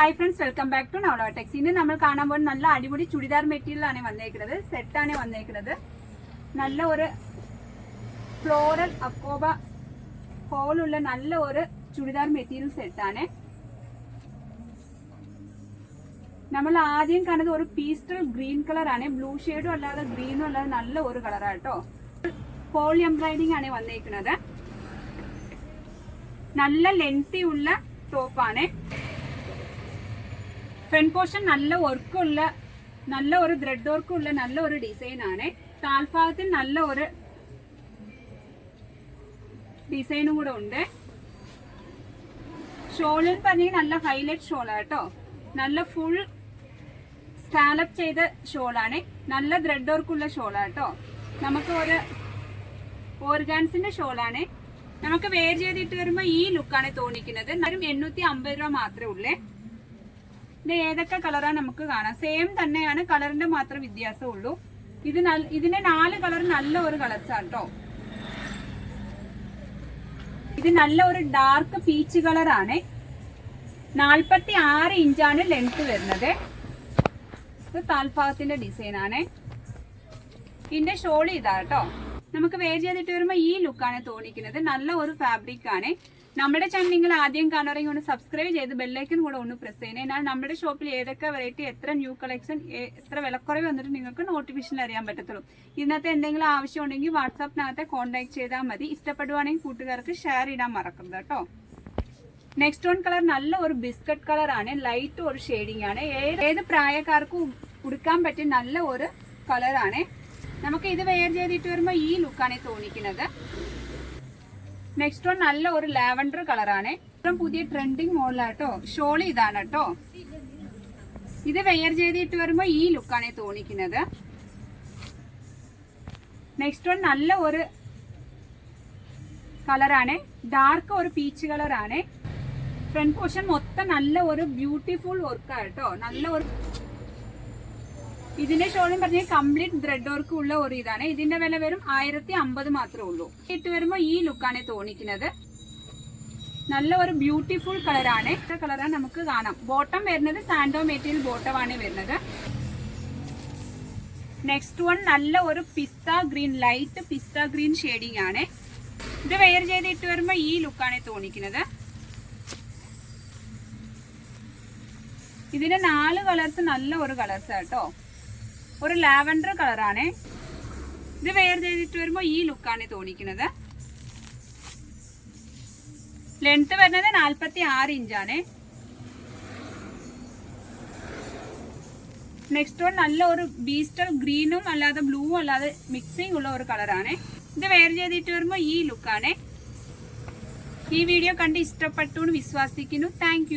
Hi friends welcome back to Navalotex ഇന്ന് നമ്മൾ കാണാൻ പോകുന്ന നല്ല അടിപൊളി ചുടിദാർ മെറ്റീരിയൽ ആണ് വന്നേക്കുന്നത് സെറ്റാണ് വന്നേക്കുന്നത്. നല്ല ഒരു ഫ്ലോറൽ അക്കോബ ഹോളുള്ള നല്ല ഒരു ചുടിദാർ മെറ്റീരിയൽ സെറ്റാണ് നമ്മൾ ആദ്യം കാണുന്നത് ഒരു പീസ്റ്റൽ ഗ്രീൻ കളറാണ് ബ്ലൂ ഷെയ്ഡും അല്ലാതെ ഗ്രീനും അല്ലാതെ നല്ല ഒരു കളറാണ് കേട്ടോ. പോളി എംബ്രോയിഡിംഗ് ആണ് വന്നേക്കുന്നത്. നല്ല ലെങ്തി ഉള്ള ടോപ്പാണ് ഫ്രണ്ട് പോർഷൻ നല്ല വർക്കുള്ള നല്ല ഒരു ത്രെഡ് വർക്കുള്ള നല്ല ഒരു ഡിസൈൻ ആണ്. താൽഭാഗത്തിൽ നല്ല ഒരു ഡിസൈനും കൂടെ ഉണ്ട്. ഷോളിൽ പറഞ്ഞെങ്കിൽ നല്ല ഹൈലൈറ്റ് ഷോളാണ് കേട്ടോ. നല്ല ഫുൾ സ്കാലപ്പ് ചെയ്ത ഷോളാണ് നല്ല ത്രെഡ് വർക്കുള്ള ഷോളാണ് കേട്ടോ. നമുക്ക് ഒരു ഓർഗാൻസിന്റെ ഷോളാണ് നമുക്ക് വേർ ചെയ്തിട്ട് വരുമ്പോൾ ഈ ലുക്കാണ് തോന്നിക്കുന്നത്. എന്നാലും എണ്ണൂറ്റി അമ്പത് രൂപ മാത്രമേ ഉള്ളേ. ഇത് ഏതൊക്കെ കളറാണ് നമുക്ക് കാണാം. സെയിം തന്നെയാണ് കളറിന്റെ മാത്രം വ്യത്യാസമുള്ളൂ. ഇത് ഇതിന്റെ നാല് കളർ നല്ല ഒരു കളർസാണ് കേട്ടോ ഇത് നല്ല ഒരു ഡാർക്ക് പീച്ച് കളറാണ് നാൽപ്പത്തി ആറ് ഇഞ്ചാണ് ലെങ്ത് വരുന്നത്. ഇത് താൽഭാഗത്തിന്റെ ഡിസൈനാണ് ഇതിന്റെ ഷോൾ ഇതാ കേട്ടോ നമുക്ക് വെയർ ചെയ്തിട്ട് വരുമ്പോൾ ഈ ലുക്കാണ് തോന്നിക്കുന്നത്. നല്ല ഒരു ഫാബ്രിക് ആണ്. നമ്മുടെ ചാനൽ നിങ്ങൾ ആദ്യം കാണുകയാണെങ്കിൽ ഒന്ന് സബ്സ്ക്രൈബ് ചെയ്ത് ബെല്ലൈക്കൻ കൂടെ ഒന്ന് പ്രസ് ചെയ്യണേ. എന്നാൽ നമ്മുടെ ഷോപ്പിൽ ഏതൊക്കെ വെറൈറ്റി എത്ര ന്യൂ കളക്ഷൻ എത്ര വിലക്കുറവ് വന്നിട്ട് നിങ്ങൾക്ക് നോട്ടിഫിക്കേഷൻ അറിയാൻ പറ്റത്തുള്ളൂ. ഇന്നത്തെ എന്തെങ്കിലും ആവശ്യം ഉണ്ടെങ്കിൽ വാട്സാപ്പിനകത്തെ കോൺടാക്ട് ചെയ്താൽ മതി. ഇഷ്ടപ്പെടുവാണെങ്കിൽ കൂട്ടുകാർക്ക് ഷെയർ ഇടാൻ മറക്കരുത് കേട്ടോ. നെക്സ്റ്റ് വൺ കളർ നല്ല ഒരു ബിസ്ക്കറ്റ് കളർ ആണ്. ലൈറ്റ് ഒരു ഷെയ്ഡിങ് ആണ്. ഏത് പ്രായക്കാർക്കും ഉടുക്കാൻ പറ്റിയ നല്ല ഒരു കളറാണ് നമുക്ക് ഇത് വെയർ ചെയ്തിട്ട് വരുമ്പോൾ ഈ ലുക്കാണ് തോന്നിക്കുന്നത്. നെക്സ്റ്റ് വൺ നല്ല ഒരു ലാവൻഡർ കളറാണ്. ഏറ്റവും പുതിയ ട്രെൻഡിങ് മോഡലാട്ടോ ഷോൾ ഇതാണ് കേട്ടോ ഇത് വെയർ ചെയ്തിട്ട് വരുമ്പോൾ ഈ ലുക്കാണ് തോന്നിക്കുന്നത്. നെക്സ്റ്റ് വൺ നല്ല ഒരു കളറാണ്. ഡാർക്ക് ഒരു പീച്ച് കളറാണ്. ഫ്രണ്ട് പോർഷൻ മൊത്തം നല്ല ഒരു ബ്യൂട്ടിഫുൾ വർക്കാണ് കേട്ടോ നല്ല ഒരു ഇതിന്റെ ഷോളും പറഞ്ഞ കംപ്ലീറ്റ് ത്രെഡ് വർക്ക് ഉള്ള ഒരു ഇതാണ്. ഇതിന്റെ വില വരും ആയിരത്തി അമ്പത് മാത്രമേ ഉള്ളൂ. ഇട്ട് വരുമ്പോ ഈ ലുക്കാണ് തോന്നിക്കുന്നത്. നല്ല ഒരു ബ്യൂട്ടിഫുൾ കളറാണ് കളറാണ് നമുക്ക് കാണാം. ബോട്ടം വരുന്നത് സാൻഡോ മെറ്റീരിയൽ ബോട്ടം ആണ് വരുന്നത്. നെക്സ്റ്റ് വൺ നല്ല ഒരു പിസ്ത ഗ്രീൻ ലൈറ്റ് പിസ്ത ഗ്രീൻ ഷെയ്ഡിങ് ആണ്. ഇത് വെയർ ചെയ്തിട്ട് വരുമ്പോ ഈ ലുക്കാണ് തോന്നിക്കുന്നത്. ഇതിന്റെ നാല് കളേഴ്സ് നല്ല ഒരു കളേഴ്സ് കേട്ടോ. ഒരു ലാവൻഡർ കളറാണ്. ഇത് വെയർ ചെയ്തിട്ട് വരുമ്പോൾ ഈ ലുക്കാണ് തോന്നിക്കുന്നത്. ലെങ്ത് വരുന്നത് നാൽപ്പത്തി ആറ് ഇഞ്ചാണ് നെക്സ്റ്റ് വൺ നല്ല ഒരു ബീസ്റ്റർ ഗ്രീനും അല്ലാതെ ബ്ലൂ അല്ലാതെ മിക്സിംഗ് ഉള്ള ഒരു കളറാണ് ഇത് വെയർ ചെയ്തിട്ട് വരുമ്പോൾ ഈ ലുക്കാണ് ഈ വീഡിയോ കണ്ട് ഇഷ്ടപ്പെട്ടു എന്ന് വിശ്വസിക്കുന്നു. താങ്ക്